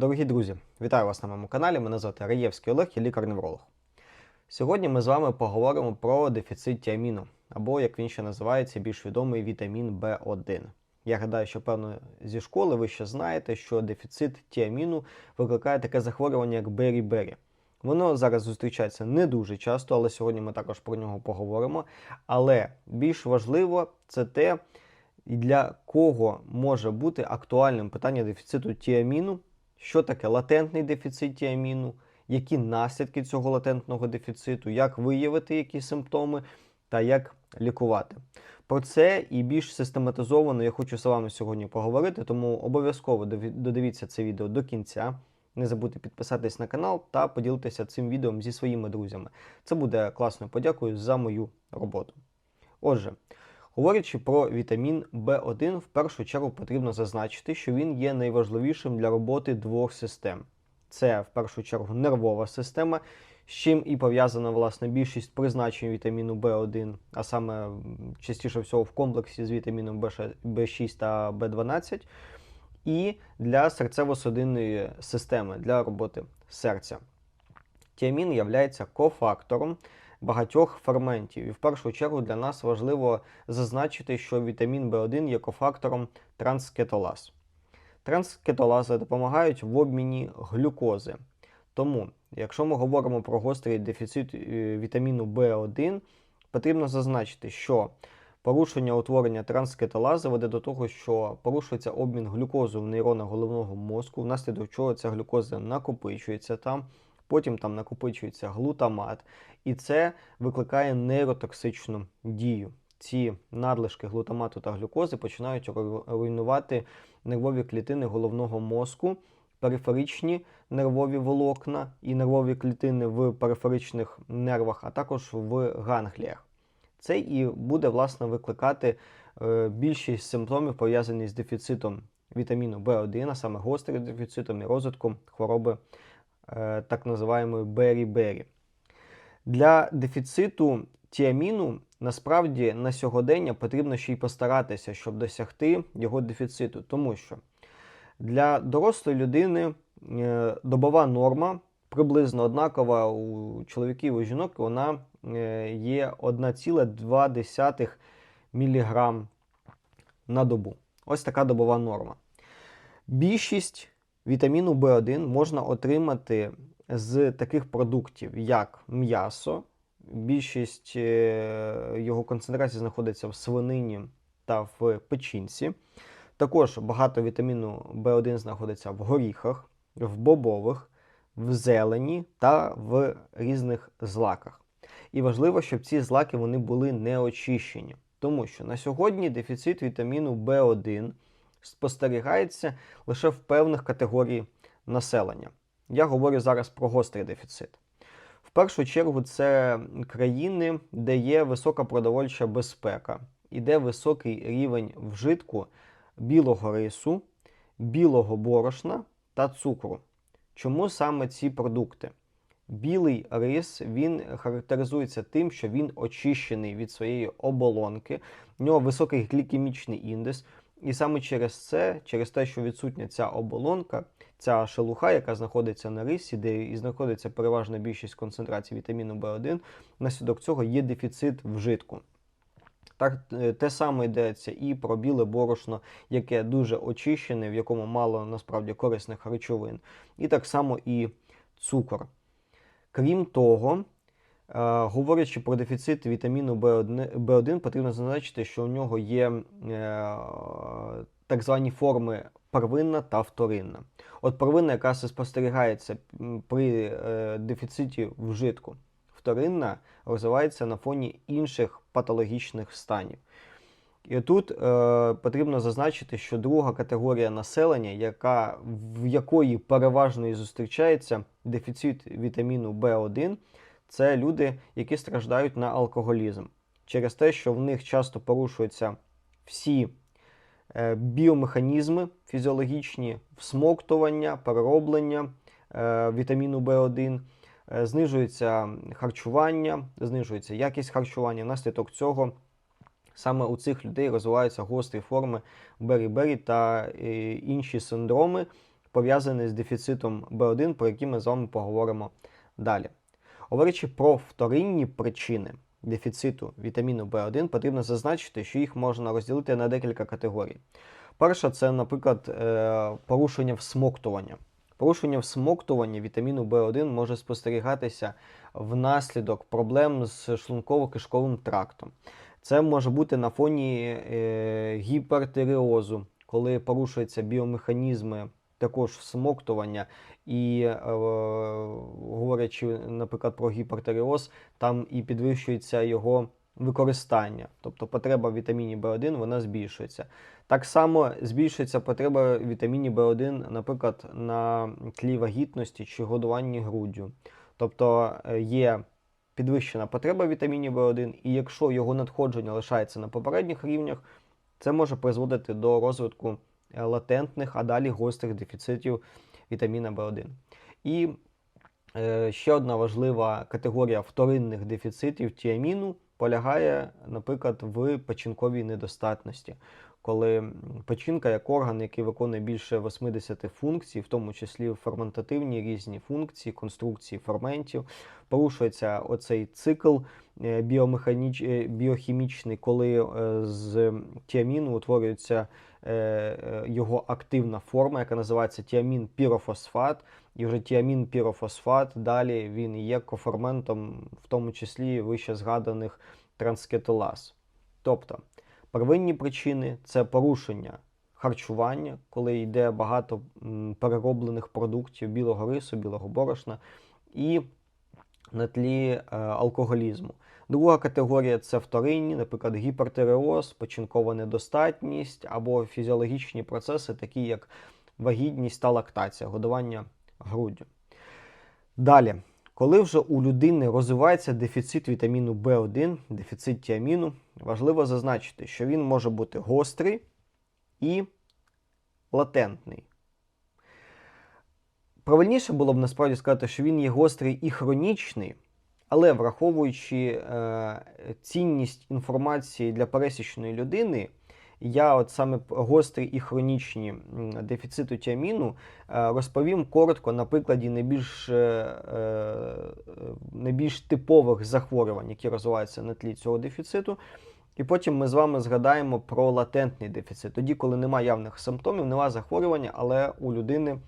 Дорогі друзі, вітаю вас на моєму каналі. Мене звати Раєвський Олег, я лікар-невролог. Сьогодні ми з вами поговоримо про дефіцит тіаміну, або, як він ще називається, більш відомий вітамін В1. Я гадаю, що певно зі школи ви ще знаєте, що дефіцит тіаміну викликає таке захворювання, як бері-бері. Воно зараз зустрічається не дуже часто, але сьогодні ми також про нього поговоримо. Але більш важливо це те, для кого може бути актуальним питання дефіциту тіаміну, що таке латентний дефіцит тіаміну, які наслідки цього латентного дефіциту, як виявити які симптоми та як лікувати. Про це і більш систематизовано я хочу з вами сьогодні поговорити, тому обов'язково додивіться це відео до кінця. Не забудьте підписатись на канал та поділитися цим відео зі своїми друзями. Це буде класною подякою за мою роботу. Отже, говорячи про вітамін В1, в першу чергу потрібно зазначити, що він є найважливішим для роботи двох систем. Це в першу чергу нервова система, з чим і пов'язана власне більшість призначень вітаміну В1, а саме частіше всього в комплексі з вітаміном В6 та В12, і для серцево-судинної системи для роботи серця. Тіамін є кофактором багатьох ферментів. І в першу чергу для нас важливо зазначити, що вітамін В1 є кофактором транскетолаз. Транскетолази допомагають в обміні глюкози. Тому, якщо ми говоримо про гострий дефіцит е, вітаміну В1, потрібно зазначити, що порушення утворення транскетолази веде до того, що порушується обмін глюкозу в нейронах головного мозку, внаслідок чого ця глюкоза накопичується там, потім там накопичується глутамат, і це викликає нейротоксичну дію. Ці надлишки глутамату та глюкози починають руйнувати нервові клітини головного мозку, периферичні нервові волокна і нервові клітини в периферичних нервах, а також в гангліях. Це і буде власне викликати е, більшість симптомів, пов'язані з дефіцитом вітаміну В1, а саме гострим дефіцитом і розвитком хвороби так називаємої бері-бері. Для дефіциту тіаміну насправді на сьогодення потрібно ще й постаратися, щоб досягти його дефіциту, тому що для дорослої людини е, добова норма приблизно однакова у чоловіків і у жінок, вона е, є 1,2 мг на добу. Ось така добова норма. Більшість вітаміну В1 можна отримати з таких продуктів, як м'ясо. Більшість е, його концентрації знаходиться в свинині та в печінці. Також багато вітаміну В1 знаходиться в горіхах, в бобових, в зелені та в різних злаках. І важливо, щоб ці злаки вони були не очищені, тому що на сьогодні дефіцит вітаміну В1 спостерігається лише в певних категорій населення. Я говорю зараз про гострий дефіцит. В першу чергу, це країни, де є висока продовольча безпека, і де високий рівень вжитку білого рису, білого борошна та цукру. Чому саме ці продукти? Білий рис він характеризується тим, що він очищений від своєї оболонки, в нього високий глікемічний індекс, і саме через це, через те, що відсутня ця оболонка, ця шелуха, яка знаходиться на рисі, де і знаходиться переважна більшість концентрації вітаміну В1, наслідок цього є дефіцит вжитку. Так, е, те саме йдеться і про біле борошно, яке дуже очищене, в якому мало насправді корисних речовин, і так само і цукор. Крім того, говорячи про дефіцит вітаміну В1, В1, потрібно зазначити, що у нього є е, так звані форми первинна та вторинна. От первинна якраз і спостерігається при е, дефіциті вжитку. Вторинна розвивається на фоні інших патологічних станів. І тут е, потрібно зазначити, що друга категорія населення, яка, в якої переважно і зустрічається дефіцит вітаміну В1, це люди, які страждають на алкоголізм. Через те, що в них часто порушуються всі е, біомеханізми фізіологічні, всмоктування, перероблення е, вітаміну В1, е, знижується харчування, знижується якість харчування. Внаслідок цього саме у цих людей розвиваються гострі форми бері-бері та інші синдроми, пов'язаний з дефіцитом В1, про які ми з вами поговоримо далі. Говорячи про вторинні причини дефіциту вітаміну В1, потрібно зазначити, що їх можна розділити на декілька категорій. Перша це, наприклад, е, порушення всмоктування. Порушення всмоктування вітаміну В1 може спостерігатися внаслідок проблем з шлунково-кишковим трактом. Це може бути на фоні е, гіпертиреозу, коли порушуються біомеханізми також всмоктування, і е, говорячи, наприклад, про гіпертиреоз, там і підвищується його використання, тобто потреба в вітаміні В1 вона збільшується. Так само збільшується потреба вітаміні В1, наприклад, на тлі вагітності чи годуванні груддю. Тобто е, є підвищена потреба вітаміні В1, і якщо його надходження лишається на попередніх рівнях, це може призводити до розвитку е, латентних, а далі гострих дефіцитів вітаміна В1. І е, ще одна важлива категорія вторинних дефіцитів тіаміну полягає, наприклад, в печінковій недостатності, коли печінка як орган, який виконує більше 80 функцій, в тому числі ферментативні різні функції, конструкції ферментів, порушується оцей цикл е, біомеханіч... е, біохімічний, коли е, з тіаміну утворюється його активна форма, яка називається тіамін пірофосфат. І вже тіамін пірофосфат далі він є коферментом, в тому числі вище згаданих транскетолаз. Тобто первинні причини це порушення харчування, коли йде багато перероблених продуктів білого рису, білого борошна, і на тлі е, алкоголізму. Друга категорія це вторинні, наприклад, гіпертиреоз, печінкова недостатність або фізіологічні процеси, такі як вагітність та лактація, годування груддю. Далі, коли вже у людини розвивається дефіцит вітаміну В1, дефіцит тіаміну, важливо зазначити, що він може бути гострий і латентний. Правильніше було б насправді сказати, що він є гострий і хронічний, але враховуючи е, цінність інформації для пересічної людини, я от саме гострі і хронічні дефіциту тіаміну е, розповім коротко на прикладі найбільш, е, е, найбільш типових захворювань, які розвиваються на тлі цього дефіциту. І потім ми з вами згадаємо про латентний дефіцит. Тоді, коли немає явних симптомів, немає захворювання, але у людини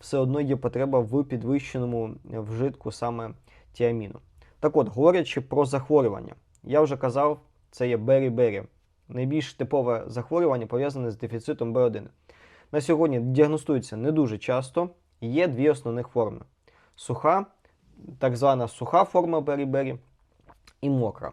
все одно є потреба в підвищеному вжитку саме тіаміну. Так от, говорячи про захворювання, я вже казав, це є бері-бері. Найбільш типове захворювання пов'язане з дефіцитом В1. На сьогодні діагностується не дуже часто. Є дві основних форми: суха, так звана суха форма бері-бері і мокра.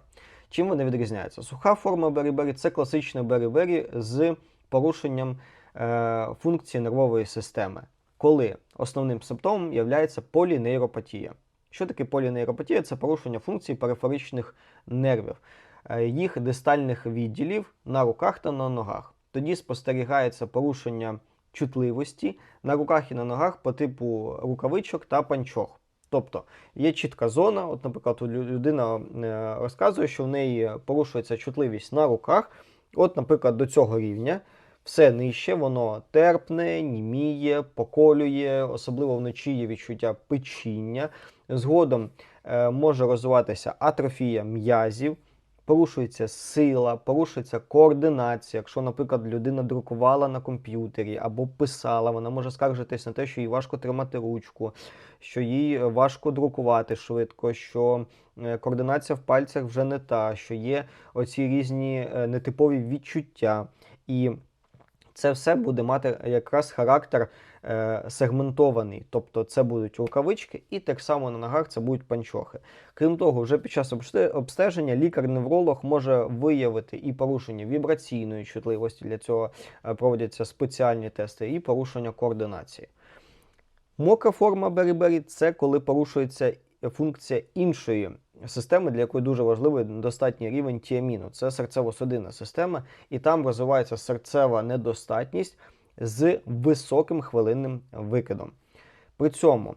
Чим вони відрізняються? Суха форма бері-бері – це класичне бері-бері з порушенням е, функції нервової системи, коли основним симптомом є полінейропатія. Що таке полінейропатія? Це порушення функцій периферичних нервів, їх дистальних відділів на руках та на ногах. Тоді спостерігається порушення чутливості на руках і на ногах по типу рукавичок та панчох. Тобто є чітка зона. От, наприклад, людина е, розказує, що в неї порушується чутливість на руках. От, наприклад, до цього рівня. Все нижче, воно терпне, німіє, поколює, особливо вночі є відчуття печіння. Згодом е, може розвиватися атрофія м'язів, порушується сила, порушується координація. Якщо, наприклад, людина друкувала на комп'ютері або писала, вона може скаржитись на те, що їй важко тримати ручку, що їй важко друкувати швидко, що е, координація в пальцях вже не та, що є оці різні е, нетипові відчуття. І це все буде мати якраз характер е, сегментований. Тобто це будуть рукавички, і так само на ногах це будуть панчохи. Крім того, вже під час обстеження лікар-невролог може виявити і порушення вібраційної чутливості. Для цього е, проводяться спеціальні тести, і порушення координації. Мокра форма бері-бері – це коли порушується функція іншої системи, для якої дуже важливий достатній рівень тіаміну. Це серцево-судинна система, і там розвивається серцева недостатність з високим хвилинним викидом. При цьому,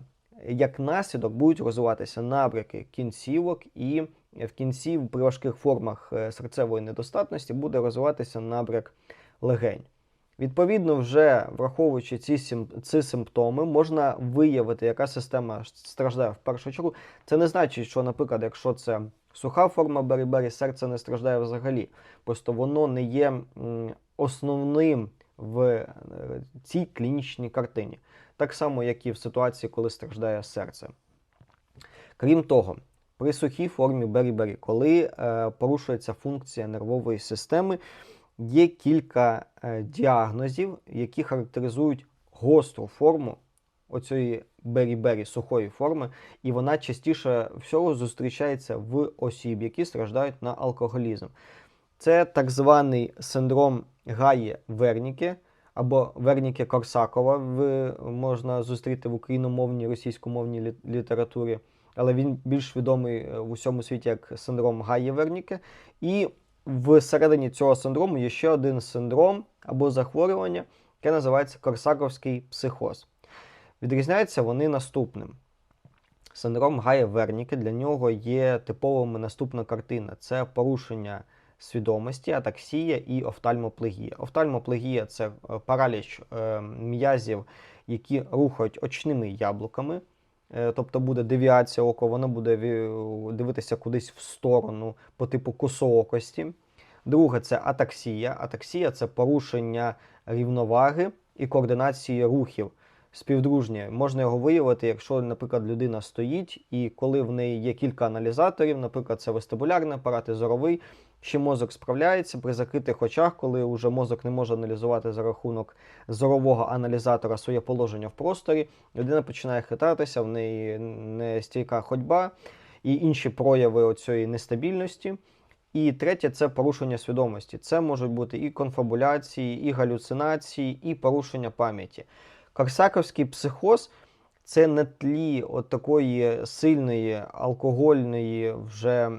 як наслідок, будуть розвиватися набряки кінцівок, і в кінці при важких формах е, серцевої недостатності буде розвиватися набряк легень. Відповідно, вже враховуючи ці, ці симптоми, можна виявити, яка система страждає в першу чергу. Це не значить, що, наприклад, якщо це суха форма берібері, серце не страждає взагалі. Просто воно не є основним в е, цій клінічній картині. Так само, як і в ситуації, коли страждає серце. Крім того, при сухій формі бері-бері, коли е, порушується функція нервової системи, є кілька е, діагнозів, які характеризують гостру форму оцієї бері-бері сухої форми, і вона частіше всього зустрічається в осіб, які страждають на алкоголізм. Це так званий синдром Гаї Верніке або Верніке Корсакова. В, можна зустріти в україномовній російськомовній лі- літературі, але він більш відомий е, в усьому світі як синдром Гаї Верніке. І всередині цього синдрому є ще один синдром або захворювання, яке називається Корсаковський психоз. Відрізняються вони наступним. Синдром Гая Верніке для нього є типовими наступна картина: це порушення свідомості, атаксія і офтальмоплегія. Офтальмоплегія це е, параліч е, м'язів, які рухають очними яблуками. Е, Тобто буде девіація ока, воно буде дивитися кудись в сторону по типу косоокості. Друге це атаксія. Атаксія це порушення рівноваги і координації рухів. Співдружнє можна його виявити, якщо, наприклад, людина стоїть, і коли в неї є кілька аналізаторів, наприклад, це вестибулярний апарат і зоровий, ще мозок справляється при закритих очах, коли вже мозок не може аналізувати за рахунок зорового аналізатора своє положення в просторі, людина починає хитатися, в неї нестійка ходьба і інші прояви оцієї нестабільності. І третє це порушення свідомості. Це можуть бути і конфабуляції, і галюцинації, і порушення пам'яті. Корсаковський психоз це на тлі от такої сильної алкогольної вже е,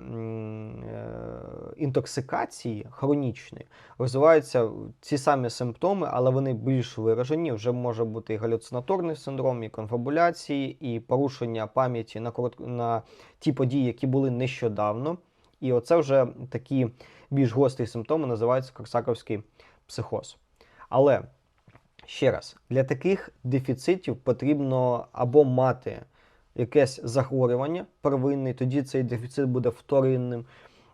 інтоксикації хронічної розвиваються ці самі симптоми, але вони більш виражені. Вже може бути і галюцинаторний синдром, і конфабуляції, і порушення пам'яті на корот... на ті події, які були нещодавно. І оце вже такі більш гострі симптоми називаються корсаковський психоз. Але ще раз, для таких дефіцитів потрібно або мати якесь захворювання первинне, тоді цей дефіцит буде вторинним,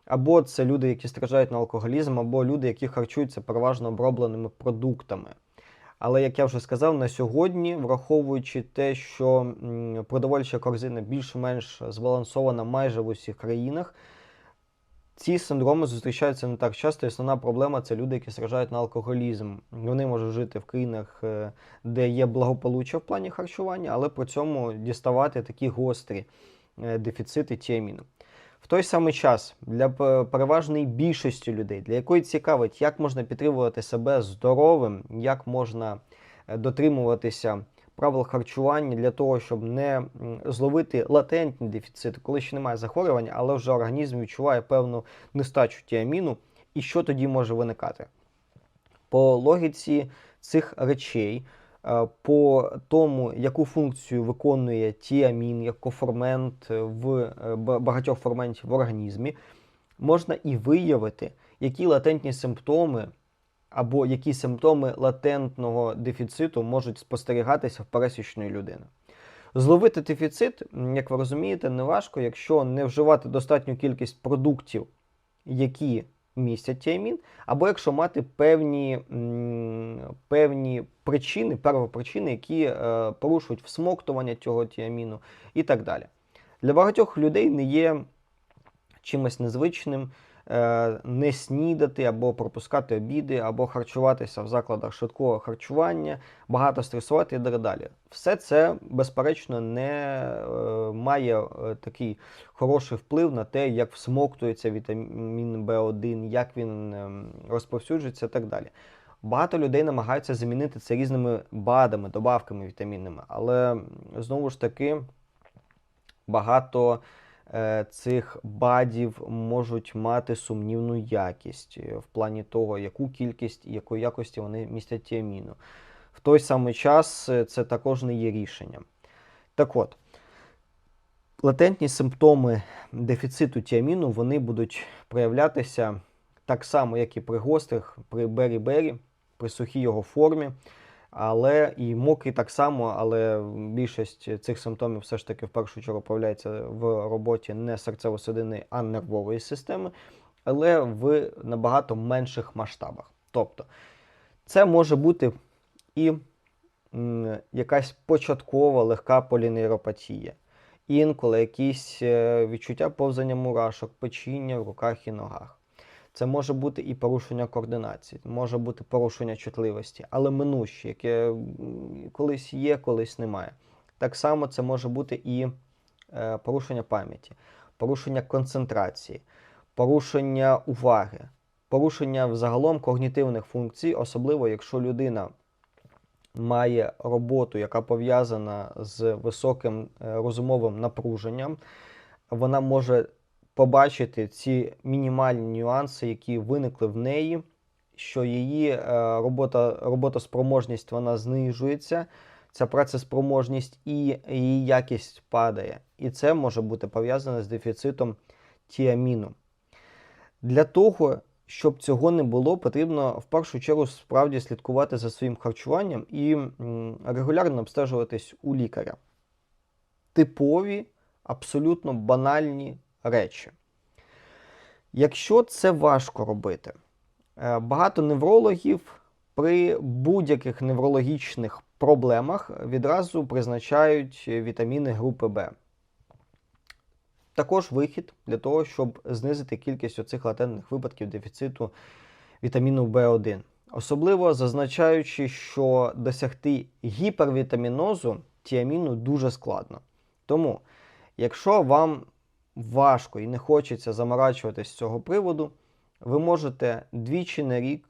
або це люди, які страждають на алкоголізм, або люди, які харчуються переважно обробленими продуктами. Але як я вже сказав, на сьогодні, враховуючи те, що продовольча корзина більш-менш збалансована майже в усіх країнах, ці синдроми зустрічаються не так часто. Основна проблема це люди, які страждають на алкоголізм. Вони можуть жити в країнах, е, де є благополуччя в плані харчування, але при цьому діставати такі гострі е, дефіцити тіаміну. В той самий час для переважної більшості людей, для якої цікавить, як можна підтримувати себе здоровим, як можна е, дотримуватися правил харчування для того, щоб не зловити латентні дефіцити, коли ще немає захворювання, але вже організм відчуває певну нестачу тіаміну, і що тоді може виникати? По логіці цих речей, е, по тому, яку функцію виконує тіамін як кофермент в е, багатьох ферментів в організмі, можна і виявити, які латентні симптоми або які симптоми латентного дефіциту можуть спостерігатися в пересічної людини. Зловити дефіцит, як ви розумієте, не важко, якщо не вживати достатню кількість продуктів, які містять тіамін, або якщо мати певні, певні причини, первопричини, які е, порушують всмоктування цього тіаміну і так далі. Для багатьох людей не є чимось незвичним не снідати або пропускати обіди, або харчуватися в закладах швидкого харчування, багато стресувати і так далі. Все це, безперечно, не е, має е, такий хороший вплив на те, як всмоктується вітамін В1, як він ем, розповсюджується і так далі. Багато людей намагаються замінити це різними БАДами, добавками вітамінними, але знову ж таки багато е, цих БАДів можуть мати сумнівну якість е, в плані того, яку кількість і якої якості вони містять тіаміну. В той самий час е, це також не є рішенням. Так от, латентні симптоми дефіциту тіаміну вони будуть проявлятися так само, як і при гострих, при бері-бері, при сухій його формі. Але і мокрий так само, але більшість цих симптомів все ж таки в першу чергу проявляється в роботі не серцево-судинної, а нервової системи, але в набагато менших масштабах. Тобто це може бути і якась початкова легка полінейропатія, інколи якісь е, відчуття повзання мурашок, печіння в руках і ногах. Це може бути і порушення координації, може бути порушення чутливості, але минуще, яке колись є, колись немає. Так само це може бути і е, порушення пам'яті, порушення концентрації, порушення уваги, порушення взагалом когнітивних функцій, особливо якщо людина має роботу, яка пов'язана з високим е, розумовим напруженням, вона може побачити ці мінімальні нюанси, які виникли в неї, що її е, робота, роботоспроможність вона знижується, ця працеспроможність і її якість падає. І це може бути пов'язане з дефіцитом тіаміну. Для того, щоб цього не було, потрібно в першу чергу справді слідкувати за своїм харчуванням і регулярно обстежуватись у лікаря. Типові, абсолютно банальні речі. Якщо це важко робити, е, багато неврологів при будь-яких неврологічних проблемах відразу призначають вітаміни групи Б. Також вихід для того, щоб знизити кількість оцих латентних випадків дефіциту вітаміну В1. Особливо зазначаючи, що досягти гіпервітамінозу тіаміну дуже складно. Тому, якщо вам важко і не хочеться заморачуватись з цього приводу, ви можете двічі на рік,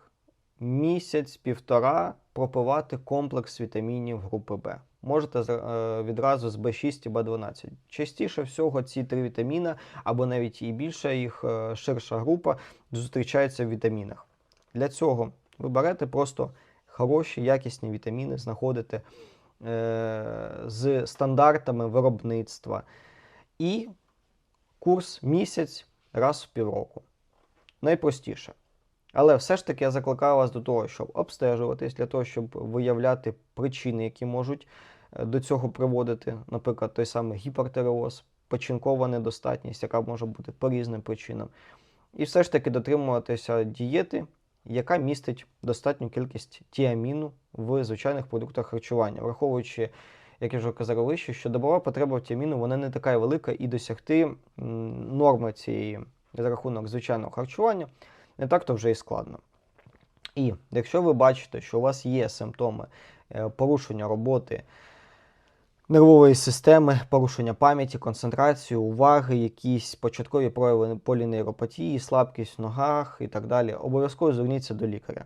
місяць-півтора пропивати комплекс вітамінів групи Б. Можете е, відразу з B6 і B12. Частіше всього ці три вітаміна, або навіть і більша їх е, ширша група, зустрічаються в вітамінах. Для цього ви берете просто хороші, якісні вітаміни, знаходите е, з стандартами виробництва. І курс місяць раз в півроку. Найпростіше. Але все ж таки я закликаю вас до того, щоб обстежуватись, для того, щоб виявляти причини, які можуть е, до цього приводити, наприклад, той самий гіпертиреоз, печінкова недостатність, яка може бути по різним причинам. І все ж таки дотримуватися дієти, яка містить достатню кількість тіаміну в звичайних продуктах харчування, враховуючи, як я вже казав вище, що добова потреба тіаміну вона не така велика, і досягти норми цієї за рахунок звичайного харчування не так-то вже і складно. І якщо ви бачите, що у вас є симптоми е, порушення роботи нервової системи, порушення пам'яті, концентрації, уваги, якісь початкові прояви полінейропатії, слабкість в ногах і так далі, обов'язково зверніться до лікаря.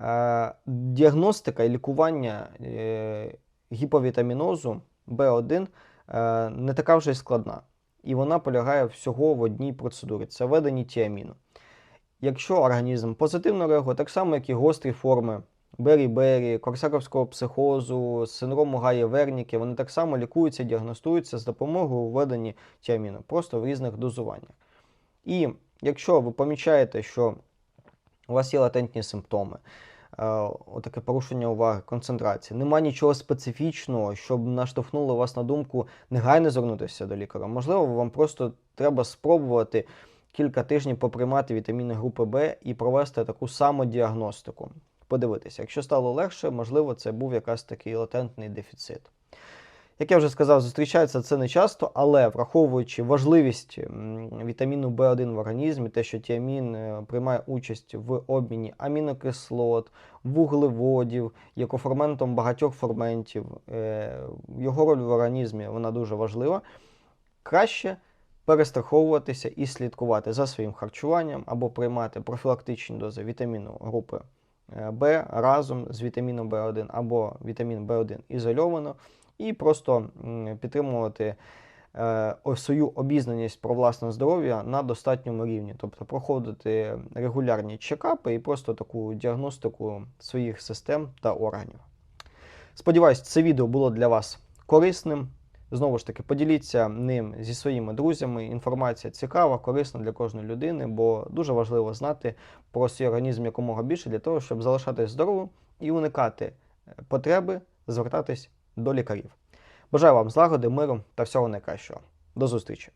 Е, Діагностика і лікування е, гіповітамінозу В1 е, не така вже й складна. І вона полягає всього в одній процедурі це введення тіаміну. Якщо організм позитивно реагує, так само, як і гострі форми бері-бері, корсаковського психозу, синдрому Гая Верніки, вони так само лікуються, діагностуються з допомогою введення тіаміну, просто в різних дозуваннях. І якщо ви помічаєте, що у вас є латентні симптоми, отаке порушення уваги, концентрації, нема нічого специфічного, щоб наштовхнуло вас на думку негайно звернутися до лікаря. Можливо, вам просто треба спробувати кілька тижнів поприймати вітаміни групи Б і провести таку самодіагностику. Подивитися, якщо стало легше, можливо, це був якась такий латентний дефіцит. Як я вже сказав, зустрічається це не часто, але враховуючи важливість вітаміну В1 в організмі, те, що тіамін е, приймає участь в обміні амінокислот, вуглеводів, є багатьох ферментів, е, його роль в організмі вона дуже важлива. Краще перестраховуватися і слідкувати за своїм харчуванням або приймати профілактичні дози вітаміну групи е, Б разом з вітаміном В1 або вітамін В1 ізольовано, і просто підтримувати е, свою обізнаність про власне здоров'я на достатньому рівні, тобто проходити регулярні чекапи і просто таку діагностику своїх систем та органів. Сподіваюсь, це відео було для вас корисним. Знову ж таки, поділіться ним зі своїми друзями. Інформація цікава, корисна для кожної людини, бо дуже важливо знати про свій організм якомога більше для того, щоб залишатись здоровим і уникати е, потреби звертатись до лікарів. Бажаю вам злагоди, миру та всього найкращого. До зустрічі!